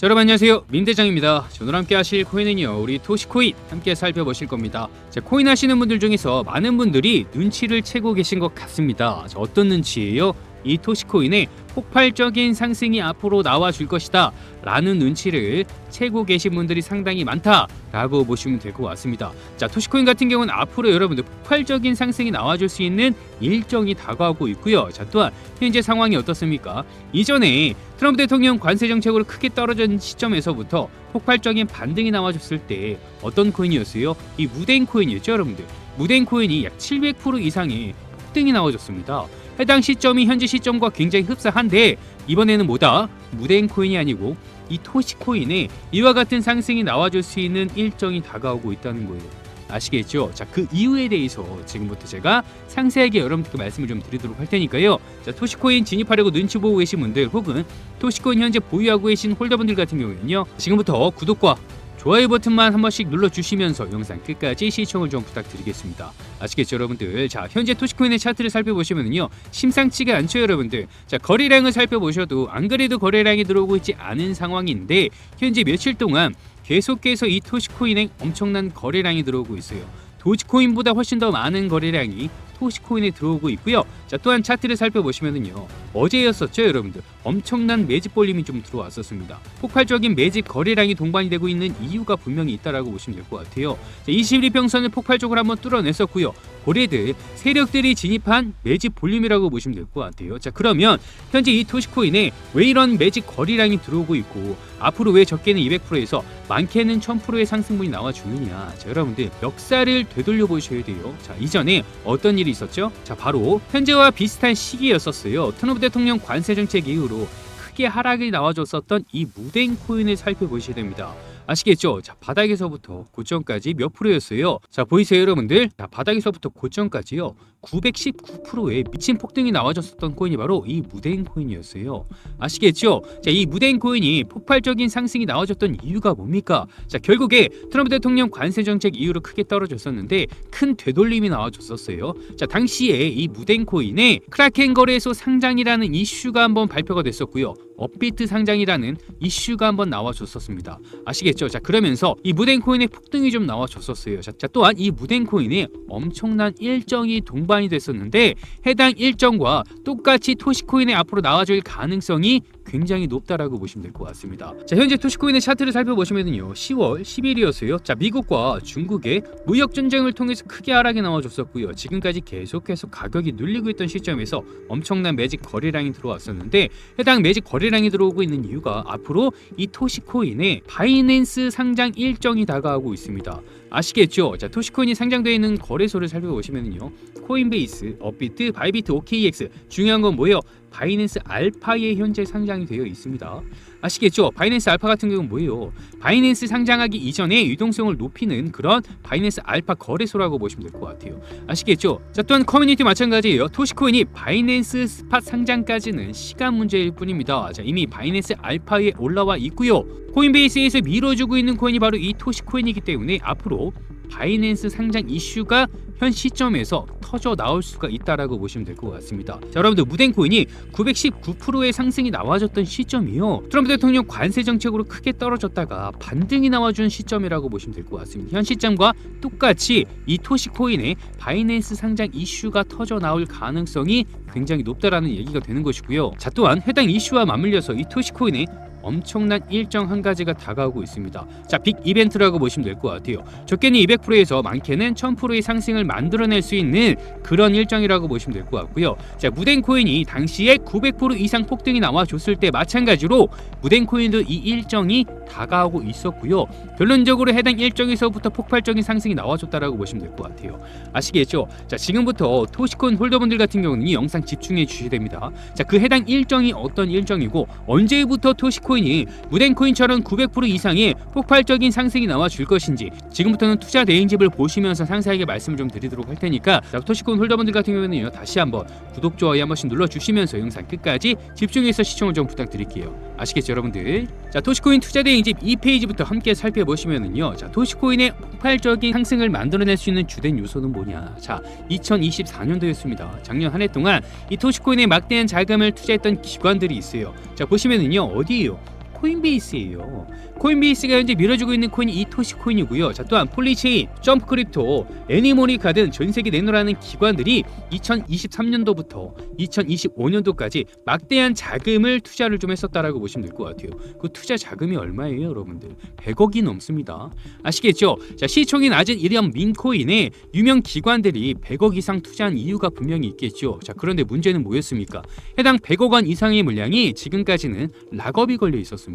자, 여러분 안녕하세요. 민대장입니다. 자, 오늘 함께 하실 코인은요 우리 토시코인 함께 살펴보실 겁니다. 자, 코인 하시는 분들 중에서 많은 분들이 눈치를 채고 계신 것 같습니다. 자, 어떤 눈치예요? 이 토시코인의 폭발적인 상승이 앞으로 나와 줄 것이다 라는 눈치를 채고 계신 분들이 상당히 많다 라고 보시면 될 것 같습니다. 자 토시코인 같은 경우는 앞으로 여러분들 폭발적인 상승이 나와줄 수 있는 일정이 다가오고 있고요. 자 또한 현재 상황이 어떻습니까? 이전에 트럼프 대통령 관세 정책으로 크게 떨어진 시점에서부터 폭발적인 반등이 나와줬을 때 어떤 코인이었어요? 이 무덴 코인이었죠 여러분들? 무덴 코인이 약 700% 이상의 폭등이 나와줬습니다 해당 시점이 현재 시점과 굉장히 흡사한데 이번에는 뭐다? 무덴 코인이 아니고 이 토시 코인에 이와 같은 상승이 나와줄 수 있는 일정이 다가오고 있다는 거예요. 아시겠죠? 자, 그 이유에 대해서 지금부터 제가 상세하게 여러분들께 말씀을 좀 드리도록 할 테니까요. 자, 토시코인 진입하려고 눈치 보고 계신 분들 혹은 토시코인 현재 보유하고 계신 홀더분들 같은 경우에는요. 지금부터 구독과 좋아요 버튼만 한 번씩 눌러주시면서 영상 끝까지 시청을 좀 부탁드리겠습니다. 아시겠죠 여러분들? 자 현재 토시코인의 차트를 살펴보시면요 심상치가 않죠 여러분들? 자 거래량을 살펴보셔도 안 그래도 거래량이 들어오고 있지 않은 상황인데 현재 며칠 동안 계속해서 이 토시코인에 엄청난 거래량이 들어오고 있어요. 도지코인보다 훨씬 더 많은 거래량이 토시코인에 들어오고 있고요. 자 또한 차트를 살펴보시면은요 어제였었죠 여러분들 엄청난 매집 볼륨이 좀 들어왔었습니다. 폭발적인 매집 거래량이 동반이 되고 있는 이유가 분명히 있다라고 보시면 될 것 같아요. 자, 21평선을 폭발적으로 한번 뚫어냈었고요. 고래들 세력들이 진입한 매집 볼륨이라고 보시면 될 것 같아요. 자 그러면 현재 이 토시코인에 왜 이런 매집 거래량이 들어오고 있고 앞으로 왜 적게는 200%에서 많게는 1000%의 상승분이 나와주느냐 자 여러분들 역사를 되돌려 보셔야 돼요. 자 이전에 어떤 일이 있었죠? 자 바로 현재와 비슷한 시기였었어요. 트럼프 대통령 관세 정책 이후로 크게 하락이 나와줬었던 이 무덴 코인을 살펴보셔야 됩니다. 아시겠죠? 자, 바닥에서부터 고점까지 몇 프로였어요? 자, 보이세요, 여러분들? 자, 바닥에서부터 고점까지요. 919%의 미친 폭등이 나와줬었던 코인이 바로 이 무덴 코인이었어요. 아시겠죠? 자, 이 무덴 코인이 폭발적인 상승이 나와줬던 이유가 뭡니까? 자, 결국에 트럼프 대통령 관세 정책 이후로 크게 떨어졌었는데 큰 되돌림이 나와줬었어요. 자, 당시에 이 무덴 코인에 크라켄 거래소 상장이라는 이슈가 한번 발표가 됐었고요. 업비트 상장이라는 이슈가 한번 나와줬었습니다. 아시겠죠? 자 그러면서 이 무덴 코인의 폭등이 좀 나와줬었어요. 자, 자 또한 이 무덴 코인에 엄청난 일정이 동반이 됐었는데 해당 일정과 똑같이 토시코인에 앞으로 나와줄 가능성이 굉장히 높다라고 보시면 될 것 같습니다. 자 현재 토시코인의 차트를 살펴보시면요 10월 10일이었어요. 자 미국과 중국의 무역 전쟁을 통해서 크게 하락이 나와줬었고요. 지금까지 계속해서 가격이 눌리고 있던 시점에서 엄청난 매직 거래량이 들어왔었는데 해당 매직 거래량이 들어오고 있는 이유가 앞으로 이 토시코인의 바이낸스 상장 일정이 다가오고 있습니다. 아시겠죠? 자 토시코인이 상장되어 있는 거래소를 살펴보시면요 코인베이스, 업비트, 바이비트, OKX 중요한 건 뭐예요? 바이낸스 알파에 현재 상장이 되어 있습니다. 아시겠죠? 바이낸스 알파 같은 경우는 뭐예요? 바이낸스 상장하기 이전에 유동성을 높이는 그런 바이낸스 알파 거래소라고 보시면 될 것 같아요. 아시겠죠? 자 또한 커뮤니티 마찬가지예요. 토시코인이 바이낸스 스팟 상장까지는 시간 문제일 뿐입니다. 자 이미 바이낸스 알파에 올라와 있고요. 코인베이스에서 밀어주고 있는 코인이 바로 이 토시코인이기 때문에 앞으로 바이낸스 상장 이슈가 현 시점에서 터져 나올 수가 있다라고 보시면 될 것 같습니다. 자, 여러분들 무덴 코인이 919%의 상승이 나와줬던 시점이요. 트럼프 대통령 관세 정책으로 크게 떨어졌다가 반등이 나와준 시점이라고 보시면 될 것 같습니다. 현 시점과 똑같이 이 토시 코인의 바이낸스 상장 이슈가 터져 나올 가능성이 굉장히 높다라는 얘기가 되는 것이고요. 자, 또한 해당 이슈와 맞물려서 이 토시 코인의 엄청난 일정 한 가지가 다가오고 있습니다. 자, 빅 이벤트라고 보시면 될 것 같아요. 적게는 200%에서 많게는 1000%의 상승을 만들어낼 수 있는 그런 일정이라고 보시면 될 것 같고요. 자, 무덴 코인이 당시에 900% 이상 폭등이 나와줬을 때 마찬가지로 무덴 코인도 이 일정이 다가오고 있었고요. 결론적으로 해당 일정에서부터 폭발적인 상승이 나와줬다라고 보시면 될 것 같아요. 아시겠죠? 자, 지금부터 토시코인 홀더분들 같은 경우는 이 영상 집중해 주셔야 됩니다. 자, 그 해당 일정이 어떤 일정이고 언제부터 토시 코인이 무덴코인처럼 900% 이상의 폭발적인 상승이 나와 줄 것인지 지금부터는 투자 대행집을 보시면서 상세하게 말씀을 좀 드리도록 할 테니까 자, 토시코인 홀더분들 같은 경우는요 다시 한번 구독 좋아요 한 번씩 눌러주시면서 영상 끝까지 집중해서 시청을 좀 부탁드릴게요. 아시겠죠 여러분들? 자 토시코인 투자 대행집 2페이지부터 함께 살펴보시면은요 자 토시코인의 폭발적인 상승을 만들어낼 수 있는 주된 요소는 뭐냐? 자 2024년도였습니다. 작년 한 해 동안 이 토시코인에 막대한 자금을 투자했던 기관들이 있어요. 자 보시면은요 어디에요 코인베이스예요. 코인베이스가 현재 밀어주고 있는 코인이 이 토시 코인이고요. 자 또한 폴리체인, 점프 크립토, 애니모니카 등 전 세계 내놓으라는 기관들이 2023년도부터 2025년도까지 막대한 자금을 투자를 좀 했었다라고 보시면 될 것 같아요. 그 투자 자금이 얼마예요, 여러분들? 100억이 넘습니다. 아시겠죠? 자 시총이 낮은 이런 민코인에 유명 기관들이 100억 이상 투자한 이유가 분명히 있겠죠. 자 그런데 문제는 뭐였습니까? 해당 100억 원 이상의 물량이 지금까지는 락업이 걸려 있었습니다.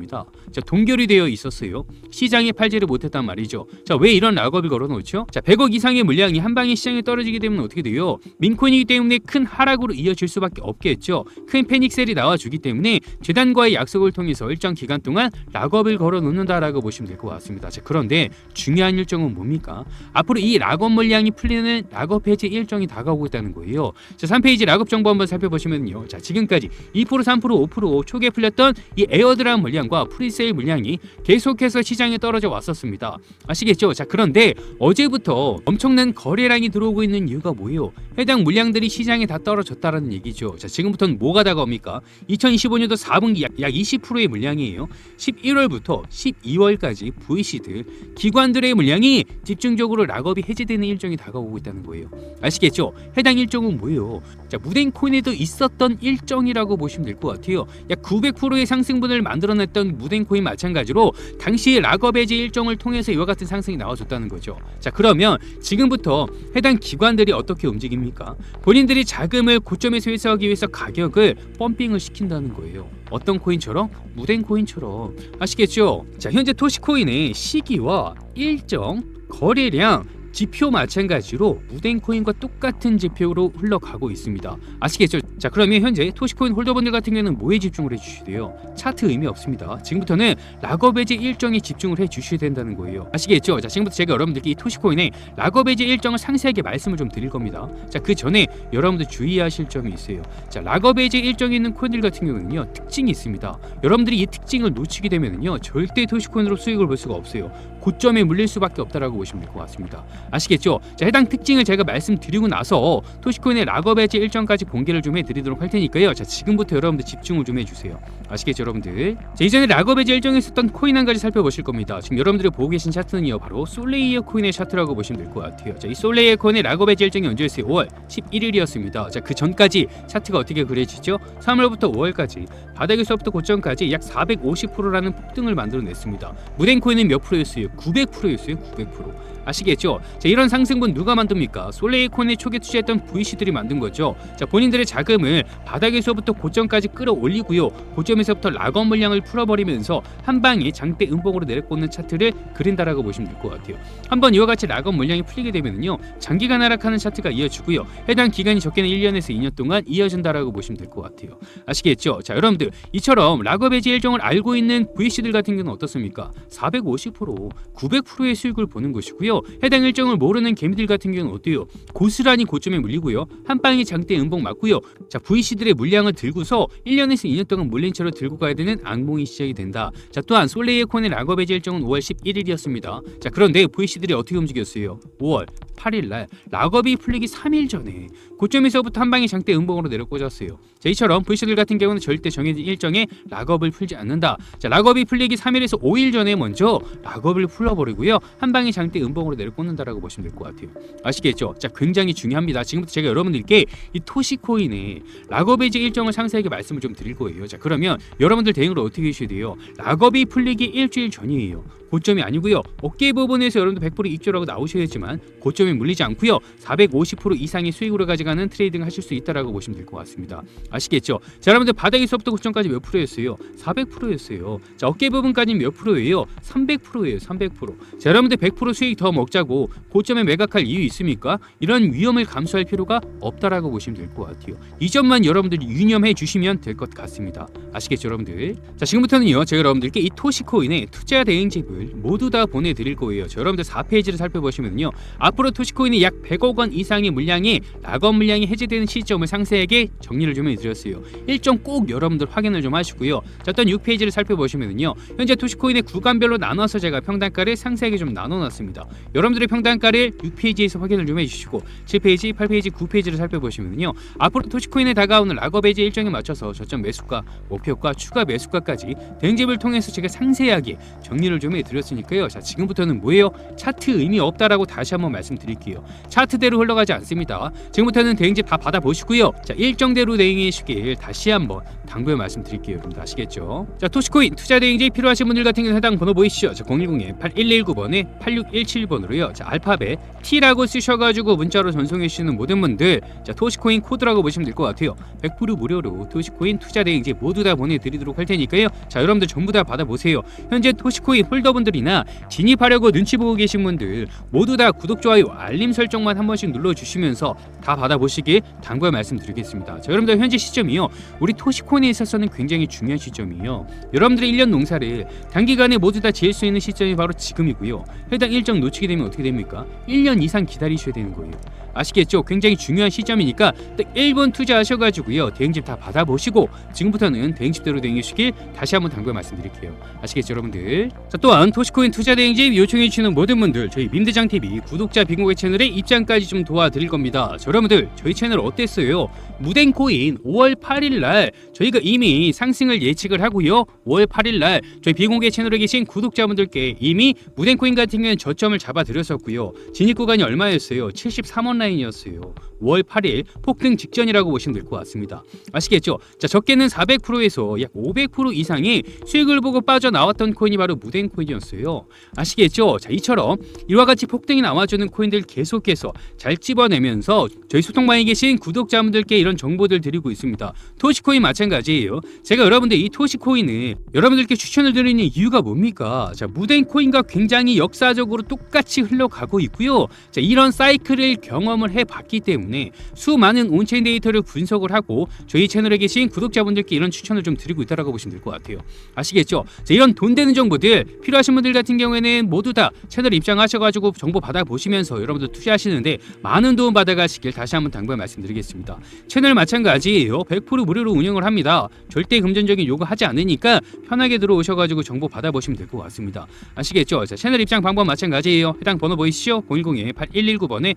자 동결이 되어 있었어요. 시장에 팔지를 못했단 말이죠. 자 왜 이런 락업을 걸어놓죠? 자 100억 이상의 물량이 한 방에 시장에 떨어지게 되면 어떻게 돼요? 민코인이기 때문에 큰 하락으로 이어질 수밖에 없겠죠. 큰 패닉셀이 나와주기 때문에 재단과의 약속을 통해서 일정 기간 동안 락업을 걸어놓는다라고 보시면 될 것 같습니다. 자 그런데 중요한 일정은 뭡니까? 앞으로 이 락업 물량이 풀리는 락업 해지 일정이 다가오고 있다는 거예요. 자 3페이지 락업 정보 한번 살펴보시면요. 자 지금까지 2% 3% 5% 초기에 풀렸던 이 에어드랍 물량 과 프리세일 물량이 계속해서 시장에 떨어져 왔었습니다. 아시겠죠? 자 그런데 어제부터 엄청난 거래량이 들어오고 있는 이유가 뭐예요? 해당 물량들이 시장에 다 떨어졌다라는 얘기죠. 자 지금부터는 뭐가 다가옵니까? 2025년도 4분기 약, 약 20%의 물량이에요. 11월부터 12월까지 VC들 기관들의 물량이 집중적으로 락업이 해제되는 일정이 다가오고 있다는 거예요. 아시겠죠? 해당 일정은 뭐예요? 자 무덴코인에도 있었던 일정이라고 보시면 될 것 같아요. 약 900%의 상승분을 만들어냈던 무덴코인 마찬가지로 당시 락업 해제 일정을 통해서 이와 같은 상승이 나와줬다는 거죠. 자 그러면 지금부터 해당 기관들이 어떻게 움직입니까? 본인들이 자금을 고점에서 회수하기 위해서 가격을 펌핑을 시킨다는 거예요. 어떤 코인처럼 무덴 코인처럼 아시겠죠? 자 현재 토시코인의 시기와 일정 거래량 지표 마찬가지로 무덴코인과 똑같은 지표로 흘러가고 있습니다. 아시겠죠? 자 그러면 현재 토시코인 홀더분들 같은 경우는 뭐에 집중을 해주셔야 돼요? 차트 의미 없습니다. 지금부터는 락업 해제 일정에 집중을 해주셔야 된다는 거예요. 아시겠죠? 자 지금부터 제가 여러분들께 이 토시코인의 락업 해제 일정을 상세하게 말씀을 좀 드릴 겁니다. 자 그 전에 여러분들 주의하실 점이 있어요. 자 락업 해제 일정이 있는 코인들 같은 경우는요 특징이 있습니다. 여러분들이 이 특징을 놓치게 되면요 절대 토시코인으로 수익을 볼 수가 없어요. 고점에 물릴 수밖에 없다라고 보시면 될 것 같습니다. 아시겠죠? 자, 해당 특징을 제가 말씀드리고 나서 토시코인의 락업 해지 일정까지 공개를 좀 해드리도록 할 테니까요. 자, 지금부터 여러분들 집중을 좀 해주세요. 아시겠죠, 여러분들? 자, 이전에 락업 해지 일정에 있었던 코인 한 가지 살펴보실 겁니다. 지금 여러분들이 보고 계신 차트는요, 바로 솔레이어 코인의 차트라고 보시면 될 것 같아요. 자, 이 솔레이어 코인의 락업 해지 일정이 언제였어요? 5월 11일이었습니다. 자, 그 전까지 차트가 어떻게 그려지죠? 3월부터 5월까지 바닥에서부터 고점까지 약 450%라는 폭등을 만들어냈습니다. 무덴코인은 몇 프로였어요? 900%였어요. 900%. 아시겠죠? 자, 이런 상승분 누가 만듭니까? 솔레이콘에 초기 투자했던 VC들이 만든 거죠. 자, 본인들의 자금을 바닥에서부터 고점까지 끌어올리고요. 고점에서부터 락업 물량을 풀어버리면서 한 방에 장대 음봉으로 내려꽂는 차트를 그린다라고 보시면 될 것 같아요. 한번 이와 같이 락업 물량이 풀리게 되면요. 장기간 하락하는 차트가 이어지고요. 해당 기간이 적게는 1년에서 2년 동안 이어진다라고 보시면 될 것 같아요. 아시겠죠? 자, 여러분들 이처럼 락업 해지 일정을 알고 있는 VC들 같은 경우는 어떻습니까? 450%, 900%의 수익을 보는 것이고요. 해당 일정을 모르는 개미들 같은 경우는 어때요? 고스란히 고점에 물리고요. 한 방에 장대 음봉 맞고요. 자, VC들의 물량을 들고서 1년에서 2년 동안 물린 채로 들고 가야 되는 악몽이 시작이 된다. 자, 또한 솔레이어 콘의 락업 해지 일정은 5월 11일이었습니다. 자, 그런데 VC들이 어떻게 움직였어요? 5월 8일 날 락업이 풀리기 3일 전에 고점에서부터 한 방에 장대 음봉으로 내려 꽂았어요. 자, 이처럼 VC들 같은 경우는 절대 정해진 일정에 락업을 풀지 않는다. 자, 락업이 풀리기 3일에서 5일 전에 먼저 락업을 풀어버리고요. 한 방에 장대 음봉으로 내려 꽂는다라고 보시면 될 것 같아요. 아시겠죠? 자, 굉장히 중요합니다. 지금부터 제가 여러분들께 이 토시코인의 락업 해지 일정을 상세하게 말씀을 좀 드릴 거예요. 자, 그러면 여러분들 대응으로 어떻게 해주셔야 돼요? 락업이 풀리기 일주일 전이에요. 고점이 아니고요. 어깨 부분에서 여러분들 100% 입조라고 나오셔야지만 고점 에 물리지 않고요. 450% 이상의 수익으로 가져가는 트레이딩 하실 수 있다라고 보시면 될 것 같습니다. 아시겠죠? 자, 여러분들 바닥에서부터 고점까지 몇 프로였어요? 400%였어요. 자, 어깨 부분까지는 몇 프로예요? 300%예요. 300%. 자, 여러분들 100% 수익 더 먹자고 고점에 매각할 이유 있습니까? 이런 위험을 감수할 필요가 없다라고 보시면 될 것 같아요. 이 점만 여러분들이 유념해 주시면 될 것 같습니다. 아시겠죠, 여러분들? 자, 지금부터는요. 제가 여러분들께 이 토시코인의 투자 대응집을 문들 모두 다 보내드릴 거예요. 자, 여러분들 4페이지를 살펴보시면요. 앞으로 토시코인이 약 100억 원 이상의 물량이 낙업 물량이 해제되는 시점을 상세하게 정리를 좀 해드렸어요. 일정 꼭 여러분들 확인을 좀 하시고요. 자, 어떤 6페이지를 살펴보시면요. 현재 토시코인의 구간별로 나눠서 제가 평단가를 상세하게 좀 나눠놨습니다. 여러분들의 평단가를 6페이지에서 확인을 좀 해주시고 7페이지, 8페이지, 9페이지를 살펴보시면요. 앞으로 토시코인에 다가오는 락업 해제 일정에 맞춰서 저점 매수가, 목표가, 추가 매수가까지 대응집을 통해서 제가 상세하게 정리를 좀 해드렸으니까요. 자, 지금부터는 뭐예요? 차트 의미 없다라고 다시 한번 말씀드 릴게요. 차트대로 흘러가지 않습니다. 지금부터는 대응집 다 받아보시고요. 자, 일정대로 대응해 주길 다시 한번 당부해 말씀 드릴게요. 여러분들 아시겠죠? 자, 토시코인 투자 대응집 필요하신 분들 같은 경우는 해당 번호 보이시죠? 자, 010-8119번에 8617번으로요. 자, 알파벳 T라고 쓰셔 가지고 문자로 전송해 주시는 모든 분들 자, 토시코인 코드라고 보시면 될 것 같아요. 100% 무료로 토시코인 투자 대응집 모두 다 보내 드리도록 할 테니까요. 자, 여러분들 전부 다 받아 보세요. 현재 토시코인 홀더분들이나 진입하려고 눈치 보고 계신 분들 모두 다 구독, 좋아요, 알림 설정만 한 번씩 눌러 주시면서 다 받아 보시길 당부해 말씀 드리겠습니다. 자, 여러분들 현재 시점이요. 우리 토시코인 에 있어서는 굉장히 중요한 시점이요. 여러분들의 1년 농사를 단기간에 모두 다 지을 수 있는 시점이 바로 지금이고요. 해당 일정 놓치게 되면 어떻게 됩니까? 1년 이상 기다리셔야 되는 거예요. 아시겠죠? 굉장히 중요한 시점이니까 딱 1분 투자하셔가지고요 대응집 다 받아보시고 지금부터는 대응집대로 대응해주시길 다시 한번 당부해 말씀드릴게요. 아시겠죠, 여러분들? 자 또한 토시코인 투자 대응집 요청해 주시는 모든 분들 저희 민대장 TV 구독자 빙고의 채널에 입장까지 좀 도와드릴 겁니다. 자, 여러분들 저희 채널 어땠어요? 무덴코인 5월 8일 날 저희가 이미 상승을 예측을 하고요. 5월 8일 날 저희 비공개 채널에 계신 구독자분들께 이미 무덴코인 같은 경우는 저점을 잡아드렸었고요. 진입 구간이 얼마였어요? 73원 라인 이었어요. 5월 8일 폭등 직전이라고 보시면 될 것 같습니다. 아시겠죠? 자 적게는 400%에서 약 500% 이상의 수익을 보고 빠져나왔던 코인이 바로 무덴 코인이었어요. 아시겠죠? 자 이처럼 이와 같이 폭등이 나와주는 코인들 계속해서 잘 집어내면서 저희 소통방에 계신 구독자분들께 이런 정보들 드리고 있습니다. 토시코인 마찬가지예요. 제가 여러분들 이 토시코인을 여러분들께 추천을 드리는 이유가 뭡니까? 자 무덴 코인과 굉장히 역사적으로 똑같이 흘러가고 있고요. 자 이런 사이클을 경험 을 해봤기 때문에 수많은 온체인 데이터를 분석을 하고 저희 채널에 계신 구독자분들께 이런 추천을 좀 드리고 있다라고 보시면 될 것 같아요. 아시겠죠? 자, 이런 돈 되는 정보들 필요하신 분들 같은 경우에는 모두 다 채널 입장하셔가지고 정보 받아보시면서 여러분들 투자하시는데 많은 도움 받아가시길 다시 한번 당부해 말씀드리겠습니다. 채널 마찬가지예요. 100% 무료로 운영을 합니다. 절대 금전적인 요구 하지 않으니까 편하게 들어오셔가지고 정보 받아보시면 될 것 같습니다. 아시겠죠? 자, 채널 입장 방법 마찬가지예요. 해당 번호 보이시죠? 010-8119번에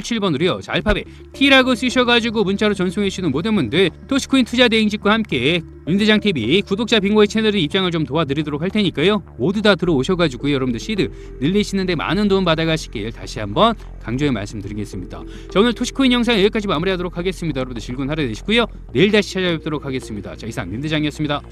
8617번으로요. 자, 알파벳 T라고 쓰셔가지고 문자로 전송해 주시는 모든 분들 토시코인 투자 대행집과 함께 윤대장 TV 구독자 빙고의 채널의 입장을 좀 도와드리도록 할 테니까요. 모두 다 들어오셔가지고 여러분들 시드 늘리시는데 많은 도움 받아가시길 다시 한번 강조해 말씀드리겠습니다. 자 오늘 토시코인 영상 여기까지 마무리하도록 하겠습니다. 여러분들 즐거운 하루 되시고요. 내일 다시 찾아뵙도록 하겠습니다. 자 이상 윤대장이었습니다.